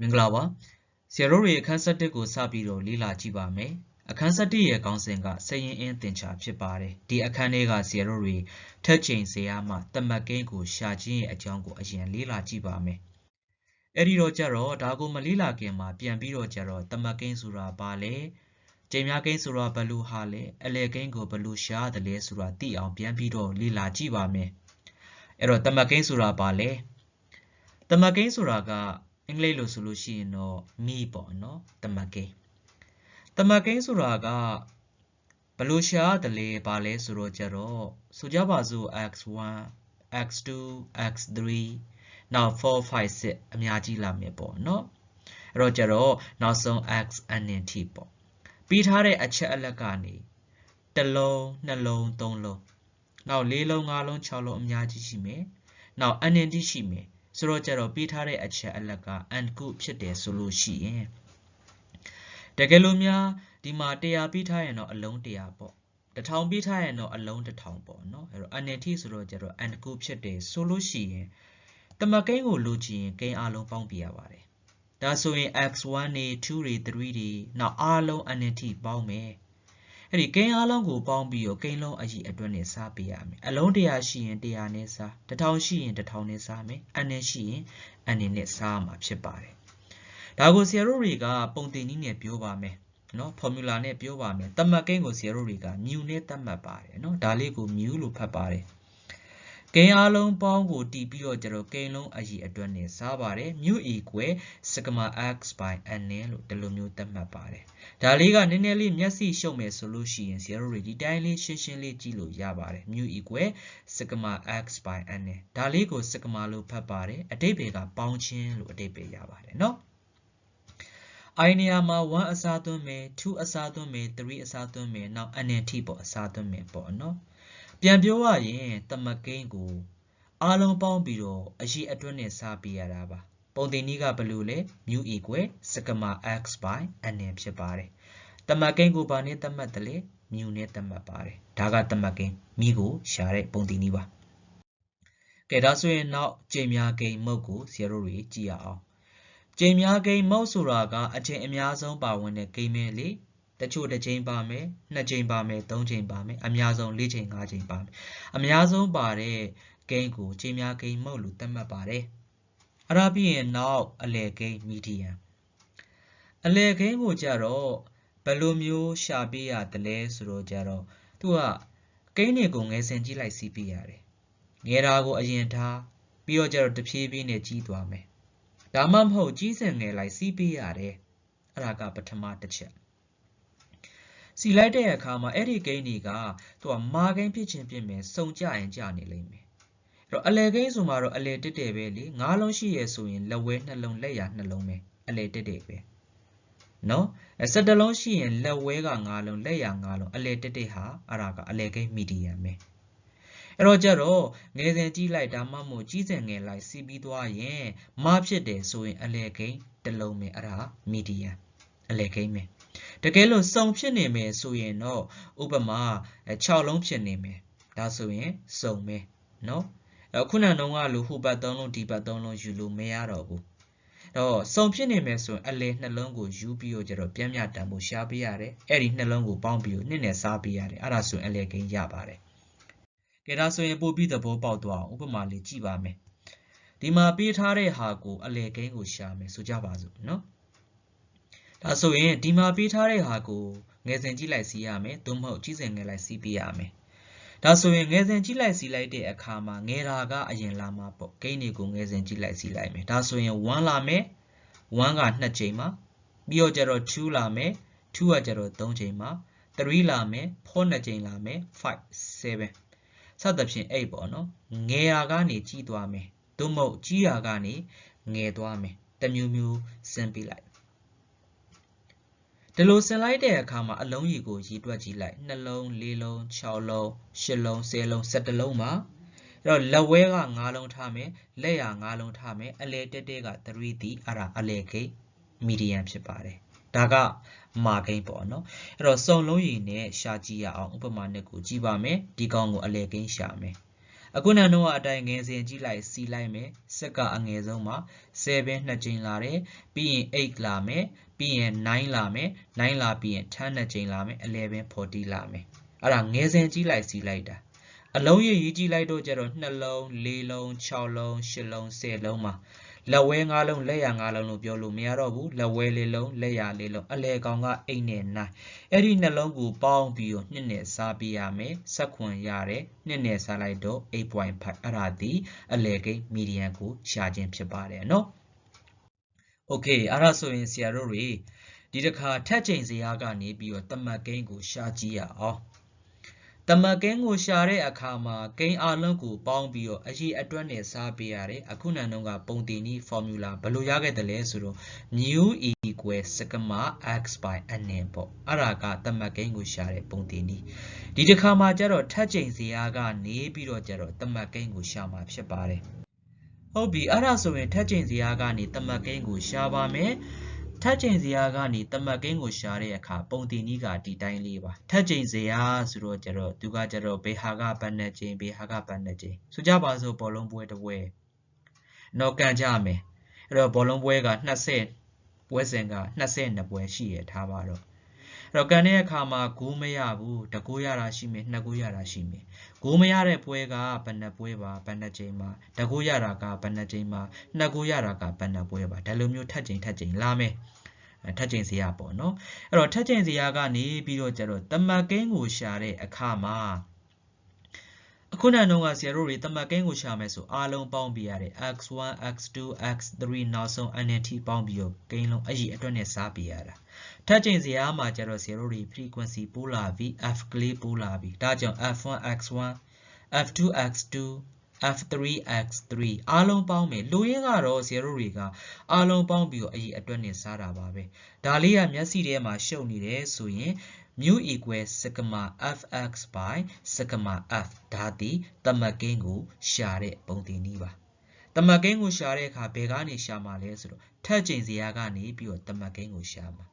မင်္ဂလာပါဆရာတို့တွေအခန်း7ကိုစပြီးတော့လေ့လာကြည့်ပါမယ်အခန်း7ရဲ့ခေါင်းစဉ်ကစရင်အင်းသင်္ချာဖြစ်ပါတယ်ဒီအခန်းလေးကဆရာတို့တွေထက်ချိန်စရာမှတမတ်ကိန်းကိုရှာခြင်းရဲ့အကြောင်းကိုအရင်လေ့လာကြည့်ပါမယ်အဲ့ဒီတော့ကြတော့ဒါကိုမလေ့လာခင်မှာပြန်ပြီးတော့ကြတော့တမတ်ကိန်းဆိုတာဘာလဲချိန်များကိန်းဆိုတာဘယ်လိုဟာလဲအလဲကိန်းကိုဘယ်လိုရှာတယ်လဲဆိုတာသိအောင်ပြန်ပြီးတော့လေ့လာကြည့်ပါမယ်အဲ့တော့တမတ်ကိန်းဆိုတာဘာလဲတမတ်ကိန်းဆိုတာက အင်္ဂလိပ်လိုဆိုလို့ရှိရင်တော့မိပေါ့နော်တမတ်ကိန်းတမတ်ကိန်းဆိုတာကဘယ်လိုရှာတယ်လဲဘာလဲဆိုတော့ကြတော့ဆိုကြပါစို့ x1 x2 x3 နောက်4 5 6အများကြီးလာမယ်ပေါ့နော်အဲ့တော့ကြတော့နောက်ဆုံး x n ထိပေါ့ပြီးထားတဲ့အချက်အလက်ကနေတစ်လုံးနှစ်လုံးသုံးလုံးနောက်လေးလုံးငါးလုံး၆လုံးအများကြီးရှိမယ်နောက် n ထိရှိမယ် ဆိုတော့ကြတော့ပေးထားတဲ့အချက်အလက်က and ကုဖြစ်တယ်ဆိုလို့ရှိရင်တကယ်လို့များဒီမှာ100ပေးထားရင်တော့အလုံး100ပေါ့1000ပေးထားရင်တော့အလုံး1000ပေါ့နော်အဲ့တော့ anti ဆိုတော့ကြတော့ and ကုဖြစ်တယ်ဆိုလို့ရှိရင်တမကိန်းကိုလိုချင်ရင်ကိန်းအလုံးပေါင်းပြရပါတယ်ဒါဆိုရင် x1 တွေ2တွေ3တွေနောက်အလုံး anti ပေါင်းမယ် အဲ့ဒီကိန်းအားလုံးကိုပေါင်းပြီးတော့ကိန်းလုံးအကြီးအတွက်နဲ့စားပေးရမယ်အလုံး100ရှိရင်100နဲ့စား1000ရှိရင်1000နဲ့စားမယ်အနဲ့ရှိရင်အနဲ့နဲ့စားမှာဖြစ်ပါတယ်ဒါကိုဆရာတို့တွေကပုံတင်နည်းနဲ့ပြောပါမယ်နော် formula နဲ့ပြောပါမယ်တတ်မှတ်ကိန်းကိုဆရာတို့တွေက mu နဲ့တတ်မှတ်ပါတယ်နော်ဒါလေးကို mu လို့ဖတ်ပါတယ် ကိန်းအားလုံးပေါင်းကိုတည်ပြီးတော့ကျတော့ကိန်းလုံးအကြီးအတွက်နဲ့စားပါတယ် mu equal sigma x by n လို့ဒီလိုမျိုးသတ်မှတ်ပါတယ်ဒါလေးကနည်းနည်းလေးမျက်စိရှုပ်မယ်ဆိုလို့ရှိရင်0တွေဒီတိုင်းလေးရှင်းရှင်းလေးကြည့်လို့ရပါတယ် mu equal sigma x by n ဒါလေးကို sigma လို့ဖတ်ပါတယ်အတိတ်ဘေကပေါင်းခြင်းလို့အတိတ်ဘေရပါတယ်နော် i နေရာမှာ1အစားသွင်းမယ်2အစားသွင်းမယ်3အစားသွင်းမယ်နောက် n ထိပေါ့အစားသွင်းမယ်ပေါ့နော် ပြန်ပြောရရင်တမကိန်းကိုအားလုံးပေါင်းပြီးတော့အရှိအတွင်းနဲ့စားပြရတာပါပုံတင်နည်းကဘယ်လိုလဲ mu equal sigma x by n ဖြစ်ပါတယ်တမကိန်းကိုဘာနဲ့သတ်မှတ်တယ်လဲ mu နဲ့သတ်မှတ်ပါတယ်ဒါကတမကိန်းမိကိုရှာတဲ့ပုံတင်နည်းပါကဲဒါဆိုရင်နောက်ကြိမ်များကိန်းမုတ်ကိုဆရာတို့တွေကြည့်ရအောင်ကြိမ်များကိန်းမုတ်ဆိုတာကအချိန်အများဆုံးပါဝင်တဲ့ကိန်းပဲလေ တချို့တစ်ချိန်ပါမယ်နှစ်ချိန်ပါမယ်သုံးချိန်ပါမယ်အများဆုံးလေးချိန်ငါးချိန်ပါမယ်အများဆုံးပါတဲ့ဂိမ်းကိုချိန်များဂိမ်းမဟုတ်လို့သတ်မှတ်ပါတယ်အဲ့ဒါပြီးရင်နောက်အလယ်ဂိမ်းမီဒီယံအလယ်ဂိမ်းကိုကြတော့ဘယ်လိုမျိုးရှာပေးရတယ်လဲဆိုတော့ကြတော့သူကဂိမ်းတွေကိုငယ်စင်ကြည့်လိုက်စီးပေးရတယ်ငယ်တာကိုအရင်ထားပြီးတော့ကြတော့တဖြည်းဖြည်းနဲ့ကြီးသွားမယ်ဒါမှမဟုတ်ကြီးစင်ငယ်လိုက်စီးပေးရတယ်အဲ့ဒါကပထမတစ်ချက် စီလိုက်တဲ့အခါမှာအဲ့ဒီဂိမ်းတွေကသူကမာဂိမ်းဖြစ်ချင်းဖြစ်မယ်စုံကြရင်ကြနေလိမ့်မယ်အဲ့တော့အလဲဂိမ်းဆိုမှတော့အလဲတက်တယ်ပဲလေငါးလုံးရှိရဆိုရင်လက်ဝဲနှလုံးလက်ရနှလုံးပဲအလဲတက်တယ်ပဲနော်အဲစက်တလုံးရှိရင်လက်ဝဲကငါးလုံးလက်ရငါးလုံးအလဲတက်တဲ့ဟာအဲ့ဒါကအလဲဂိမ်းမီဒီယမ်ပဲအဲ့တော့ကြတော့ငယ်စဉ်ကြီးလိုက်ဒါမှမဟုတ်ကြီးစဉ်ငယ်လိုက်စီးပြီးသွားရင်မဖြစ်တယ်ဆိုရင်အလဲဂိမ်းတစ်လုံးပဲအဲ့ဒါမီဒီယမ်အလဲဂိမ်းပဲ တကယ်လို့စုံဖြစ်နေမယ်ဆိုရင်တော့ဥပမာ6လုံးဖြစ်နေမယ်ဒါဆိုရင်စုံမယ်နော်အခုနတုန်းကလိုဟိုဘတ်3လုံးဒီဘတ်3လုံးယူလို့မရတော့ဘူးတော့စုံဖြစ်နေမယ်ဆိုရင်အလဲနှလုံးကိုယူပြီးတော့ကျတော့ပြန်မြတန်ဖို့ရှားပေးရတယ်အဲ့ဒီနှလုံးကိုပေါင်းပြီးတော့နှစ်နဲ့စားပေးရတယ်အဲ့ဒါဆိုရင်အလဲကိန်းရပါတယ်ကဲဒါဆိုရင်ပို့ပြီးသဘောပေါက်သွားအောင်ဥပမာလေးကြည့်ပါမယ်ဒီမှာပေးထားတဲ့ဟာကိုအလဲကိန်းကိုရှာမယ်ဆိုကြပါစို့နော် ဒါဆိုရင်ဒီမှာပေးထားတဲ့ဟာကိုငယ်စဉ်ကြည့်လိုက်စီးရမယ်သို့မဟုတ်ကြီးစဉ်ငယ်လိုက်စီးပေးရမယ်ဒါဆိုရင်ငယ်စဉ်ကြည့်လိုက်စီးလိုက်တဲ့အခါမှာငယ်တာကအရင်လာမှာပေါ့ဂိမ်းတွေကိုငယ်စဉ်ကြည့်လိုက်စီးလိုက်မယ်ဒါဆိုရင်1လာမယ်1က2ချိန်မှာပြီးတော့ကျတော့2လာမယ်2ကကျတော့3ချိန်မှာ3လာမယ်4နှစ်ချိန်လာမယ်5 7စသဖြင့်8ပေါ့နော်ငယ်ရာကနေကြီးသွားမယ်သို့မဟုတ်ကြီးရာကနေငယ်သွားမယ်တမျိုးမျိုးဆင်းပေးလိုက် ဒီလိုဆင်လိုက်တဲ့အခါမှာအလုံးကြီးကိုရေတွက်ကြည့်လိုက်နှလုံး၄လုံး6လုံး8လုံး10လုံး17လုံးပါအဲ့တော့လက်ဝဲက9လုံးထားမယ်လက်ရ9လုံးထားမယ်အလဲတက်တဲက3တီအဲ့ဒါအလဲဂိတ်မီဒီယမ်ဖြစ်ပါတယ်ဒါကမာဂိမ်းပေါ့နော်အဲ့တော့စုံလုံးရည်နဲ့ရှာကြည့်ရအောင်ဥပမာနဲ့ကိုကြည့်ပါမယ်ဒီကောင်ကိုအလဲဂိမ်းရှာမယ်အခုနံတော့အတိုင်းငယ်စဉ်ကြည့်လိုက်စီလိုက်မယ်စက်ကအငယ်ဆုံးမှာ7နှစ်ကြိမ်လာတယ်ပြီးရင်8လာမယ် ပြီးရင်9လာမယ်9လာပြီးရင်10နှစ်ကြိမ်လာမယ်11 40လာမယ်အဲ့ဒါငယ်စဉ်ကြည့်လိုက်စီလိုက်တာအလုံးရရေးကြည့်လိုက်တော့ကျတော့2လုံး4လုံး6လုံး8လုံး10လုံးမှာလက်ဝဲ၅လုံးလက်ရ၅လုံးလို့ပြောလို့မရတော့ဘူးလက်ဝဲလေးလုံးလက်ရလေးလုံးအလဲကောင်က8နဲ့9အဲ့ဒီနှလုံးကိုပေါင်းပြီးတော့2နဲ့စားပြရမယ်ဆက်ခွန်ရတယ်2နဲ့စားလိုက်တော့8.5အဲ့ဒါဒီအလဲကိန်းမီဒီယန်ကိုရှာခြင်းဖြစ်ပါတယ်နော် โอเคအဲ့ဒါဆိုရင်ဆရာတို့တွေဒီတစ်ခါထက်ချိန်စရာကနေပြီးတော့တမတ်ကိန်းကိုရှာကြည့်ရအောင်တမကင်းကိုရှာတဲ့အခါမှာကိန်းအလုံးကိုပေါင်းပြီးတော့အရေးအတွက်နဲ့စားပေးရတယ်အခုနန်တော့ကပုံတင်နီး formula ဘယ်လိုရခဲ့တယ်လဲဆိုတော့ mu equal sigma x by n ပေါ့အဲ့ဒါကတမကင်းကိုရှာတဲ့ပုံတင်နီးဒီတစ်ခါမှာကျတော့ထပ်ချိန်စရာကနေပြီးတော့ကျတော့တမကင်းကိုရှာမှာဖြစ်ပါတယ် ဟုတ်ပြီအဲ့ဒါဆိုရင်ထပ်ချိန်စရာကနေတမကင်းကိုရှာပါမယ်ထပ်ချိန်စရာကနေတမတ်ကင်းကိုရှာတဲ့အခါပုံတင်နီးကဒီတိုင်းလေးပါထပ်ချိန်စရာဆိုတော့ကျတော့သူကကျတော့ဘေဟာကဘတ်နဲ့ချိန်ဘေဟာကဘတ်နဲ့ချိန်ဆိုကြပါစို့ဘောလုံးပွဲတစ်ပွဲတော့ကန်ကြမယ်အဲ့တော့ဘောလုံးပွဲက20ပွဲစဉ်က22ပွဲရှိရထားပါတော့ အဲ့တော့ကန်တဲ့အခါမှာဂိုးမရဘူးတကူရတာရှိမယ်နှစ်ကူရတာရှိမယ်ဂိုးမရတဲ့ပွဲကဘယ်နှပွဲပါဘယ်နှချိန်မှာတကူရတာကဘယ်နှချိန်မှာနှစ်ကူရတာကဘယ်နှပွဲပါဒါလိုမျိုးထပ်ချိန်ထပ်ချိန်လာမယ်ထပ်ချိန်စရာပေါ့နော်အဲ့တော့ထပ်ချိန်စရာကနေပြီးတော့ကျတော့တမတ်ကင်းကိုရှာတဲ့အခါမှာ အခုနကတော့ဆရာတို့တွေတမတ်ကင်းကိုရှာမယ်ဆိုအားလုံးပေါင်းပြရတယ် x1 x2 x3 နောက်ဆုံး nt ပေါင်းပြီးတော့ကိန်းလုံးအကြီးအတွက်နဲ့စားပြရတာထပ်ချိန်စရာမှာကျတော့ဆရာတို့တွေ frequency ပိုးလာပြီး f ကလေးပိုးလာပြီးဒါကြောင့် f1 x1 f2 x2 f3x3 အားလုံးပေါင်းမယ်လူရင်းကတော့ဆရာတို့တွေက အားလုံးပေါင်းပြီးတော့အရေးအတွက်နဲ့စားတာပါပဲဒါလေးကမျက်စိထဲမှာရှုပ်နေတယ်ဆိုရင် mu equal sigma fx by sigma f ဒါသည်တမကင်းကိုရှာတဲ့ပုံတင်နည်းပါတမကင်းကိုရှာတဲ့အခါဘယ်ကနေရှာမှာလဲဆိုတော့ထက်ချိန်စရာကနေပြီးတော့တမကင်းကိုရှာမှာ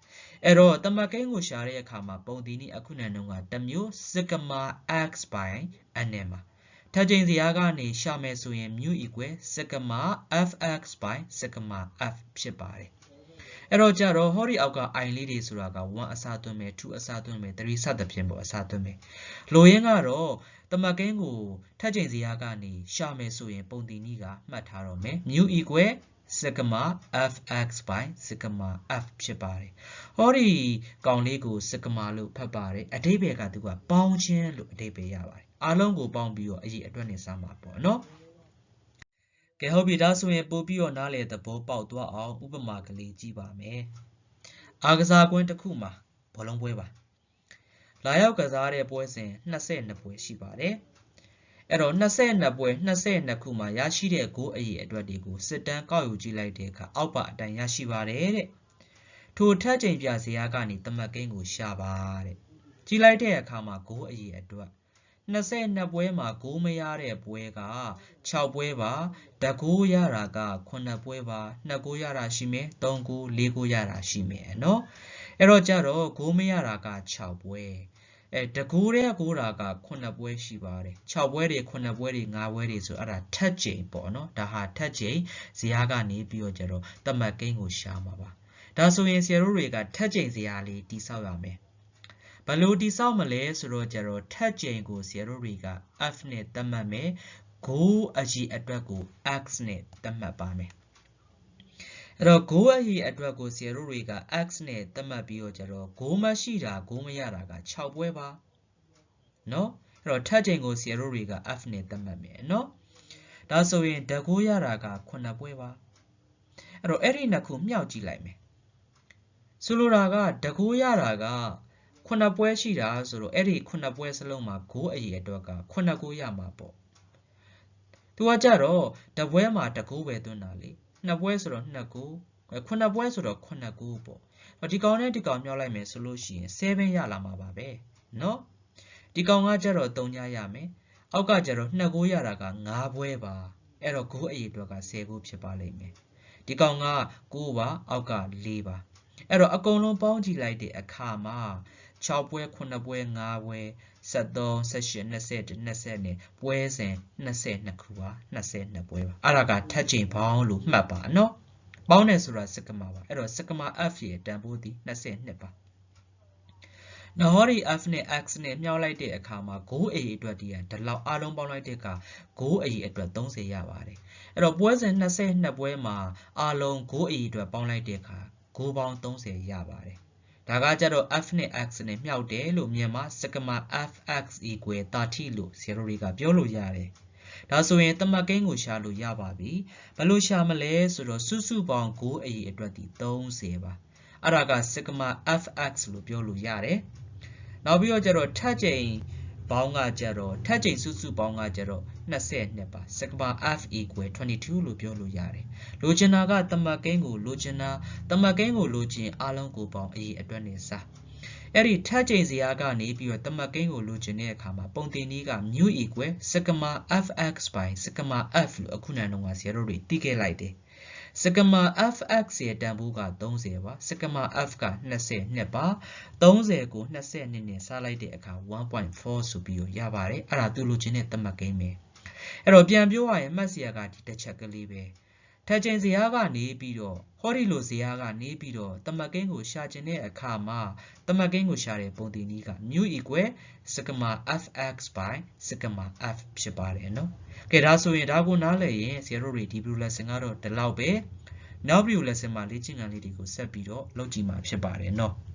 အဲ့တော့တမကင်းကိုရှာတဲ့အခါမှာပုံတင်နည်းအခုနံတော့ကတမျိုး sigma x by n နဲ့မှာထပ်ချိန်စရာကနေရှာမယ်ဆိုရင် mu equal sigma fx by sigma f ဖြစ်ပါတယ် အဲ့တော့ကြတော့ဟောဒီအောက်က i လေးတွေဆိုတာက1အစားသွင်းမယ်2အစားသွင်းမယ်3စသဖြင့်ပေါ့အစားသွင်းမယ်လိုရင်းကတော့တမကင်းကိုထပ်ချိန်စရာကနေရှာမယ်ဆိုရင် ပုံတင်နည်းကမှတ်ထားတော့မယ် mu equal sigma fx by sigma f ဖြစ်ပါတယ်။ဟောဒီကောင်လေးကို sigma လို့ဖတ်ပါတယ်။အဓိပ္ပာယ်ကသူကပေါင်းခြင်းလို့အဓိပ္ပာယ်ရပါတယ်။အားလုံးကိုပေါင်းပြီးတော့အရေးအတွက်နဲ့စမှာပေါ့နော်။ ကဲဟုတ်ပြီဒါဆိုရင်ပို့ပြီးတော့နားလေသဘောပေါက်သွားအောင်ဥပမာကလေးကြည့်ပါမယ်။အားကစားကွင်းတစ်ခုမှာဘောလုံးပွဲပါ။လာရောက်ကစားတဲ့ပွဲစဉ်22ပွဲရှိပါတယ်။အဲ့တော့22ပွဲ22ခုမှာရရှိတဲ့ဂိုးအရေအတွက်တွေကိုစစ်တမ်းကောက်ယူကြည့်လိုက်တဲ့အခါအောက်ပါအတိုင်းရရှိပါတယ်တဲ့ထိုထက်ချိန်ပြဇယားကနေတမတ်ကိန်းကိုရှာပါတဲ့ကြည့်လိုက်တဲ့အခါမှာဂိုးအရေအတွက် 22ပွဲမှာဂိုးမရတဲ့ပွဲက6ပွဲပါတကူရတာက9ပွဲပါ2ဂိုးရတာရှိမယ်3ဂိုး4ဂိုးရတာရှိမယ်เนาะအဲ့တော့ကြတော့ဂိုးမရတာက6ပွဲအဲတကူတဲ့ကိုးတာက9ပွဲရှိပါတယ်6ပွဲတွေ9ပွဲတွေ5ပွဲတွေဆိုအဲ့ဒါထက်ချိန်ပေါ့နော်ဒါဟာထက်ချိန်ဇယားကနေပြီးတော့ကျတော့တမတ်ကိန်းကိုရှာမှာပါဒါဆိုရင်ဆရာတို့တွေကထက်ချိန်ဇယားလေးတိဆောက်ရမယ် ဘယ်လိုတိဆောက်မလဲဆိုတော့ကျတော့ထက်ချိန်ကိုဆရာတို့တွေက f နဲ့သတ်မှတ်မယ် go အကြီးအတွက်ကို x နဲ့သတ်မှတ်ပါမယ်အဲ့တော့ goal အရေးအတွက်ကိုဆရာတို့တွေက x နဲ့သတ်မှတ်ပြီးတော့ကျတော့ goal မရှိတာ goal မရတာက6ပွဲပါเนาะအဲ့တော့ထပ်ချိန်ကိုဆရာတို့တွေက f နဲ့သတ်မှတ်မယ်เนาะဒါဆိုရင်တကူရတာက9ပွဲပါအဲ့တော့အဲ့ဒီနှစ်ခုမြောက်ကြည့်လိုက်မယ်ဆိုလိုတာကတကူရတာက 9ပွဲရှိတာဆိုတော့အဲ့ဒီ9ပွဲစလုံးမှာဂိုးအရေးအတွက်က9ဂိုးရမှာပေါ့သူကကြတော့တပွဲမှာတကူပဲသွင်းတာလေနှစ်ပွဲဆိုတော့နှစ်ကိုခုနှစ်ပွဲဆိုတော့ခုနှစ်ကိုပေါ့ဒီကောင်နဲ့ဒီကောင်မြောက်လိုက်မယ်ဆိုလို့ရှိရင်7ရလာမှာပါပဲเนาะဒီကောင်ကကျတော့3ညရမယ်အောက်ကကျတော့2ကိုရတာက5ပွဲပါအဲ့တော့ကိုအရေးအတွက်က10ကိုဖြစ်ပါလိမ့်မယ်ဒီကောင်က9ပါအောက်က4ပါအဲ့တော့အကုန်လုံးပေါင်းကြည့်လိုက်တဲ့အခါမှာ 6ပွဲ9ပွဲ5ပွဲ73 78 20 20ပွဲစဉ်22ခုပါ22ပွဲပါအဲ့ဒါကထက်ချိန်ပေါင်းလို့မှတ်ပါနော်ပေါင်းတယ်ဆိုတာစကမာပါအဲ့တော့စကမာ f ရဲ့တန်ဖိုးသည်22ပါနော်ဟောဒီ f နဲ့ x နဲ့မြှောက်လိုက်တဲ့အခါမှာ9 a အတွက်ဒီကဒီလောက်အလုံးပေါင်းလိုက်တဲ့အခါ9 a အတွက်30ရပါတယ်အဲ့တော့ပွဲစဉ်22ပွဲမှာအလုံး9 a အတွက်ပေါင်းလိုက်တဲ့အခါ9ပေါင်း30ရပါတယ် ဒါကကြတော့ f နဲ့ x နဲ့မြှောက်တယ်လို့မြန်မာစကမာ fx equal 30လို့ဆရာတို့တွေကပြောလို့ရတယ်ဒါဆိုရင်တမတ်ကိန်းကိုရှာလို့ရပါပြီဘယ်လိုရှာမလဲဆိုတော့စုစုပေါင်း9 a အတွက်ဒီ30ပါအဲ့ဒါကစကမာ fx လို့ပြောလို့ရတယ်နောက်ပြီးတော့ကျတော့ထပ်ချိန်ပေါင်းကကျတော့ထပ်ချိန်စုစုပေါင်းကကျတော့ 22ပါစကမာ f equal 22လို့ပြောလို့ရတယ်လိုချင်တာကတမတ်ကိန်းကိုလိုချင်တာတမတ်ကိန်းကိုလိုချင်အားလုံးကိုပေါင်းအရေးအတွက်နဲ့စားအဲ့ဒီထပ်ချိန်စရာကနေပြီးတော့တမတ်ကိန်းကိုလိုချင်တဲ့အခါမှာပုံတင်နည်းက mu equal စကမာ fx by စကမာ f လို့အခုနန်တော့ကဆရာတို့တွေသိခဲ့လိုက်တယ်စကမာ fx ရဲ့တန်ဖိုးက30ပါစကမာ f က22ပါ30ကို22နဲ့စားလိုက်တဲ့အခါ1.4ဆိုပြီးတော့ရပါတယ်အဲ့ဒါသူလိုချင်တဲ့တမတ်ကိန်းပဲ အဲ့တော့ပြန်ပြောရရင်မှတ်စရာကဒီတစ်ချက်ကလေးပဲထက်ချိန်ဇယားကနေပြီးတော့ဟောဒီလိုဇယားကနေပြီးတော့တမတ်ကိန်းကိုရှာခြင်းတဲ့အခါမှာတမတ်ကိန်းကိုရှာတဲ့ပုံသင်နည်းက mu equal sigma fx by sigma f ဖြစ်ပါတယ်နော်။ကဲဒါဆိုရင်ဒါကိုနားလည်ရင်ဆရာတို့တွေဒီ video lesson ကတော့ဒီလောက်ပဲ။နောက် video lesson မှာလေ့ကျင့်ခန်းလေးတွေကိုဆက်ပြီးတော့လုပ်ကြည့်မှာဖြစ်ပါတယ်နော်။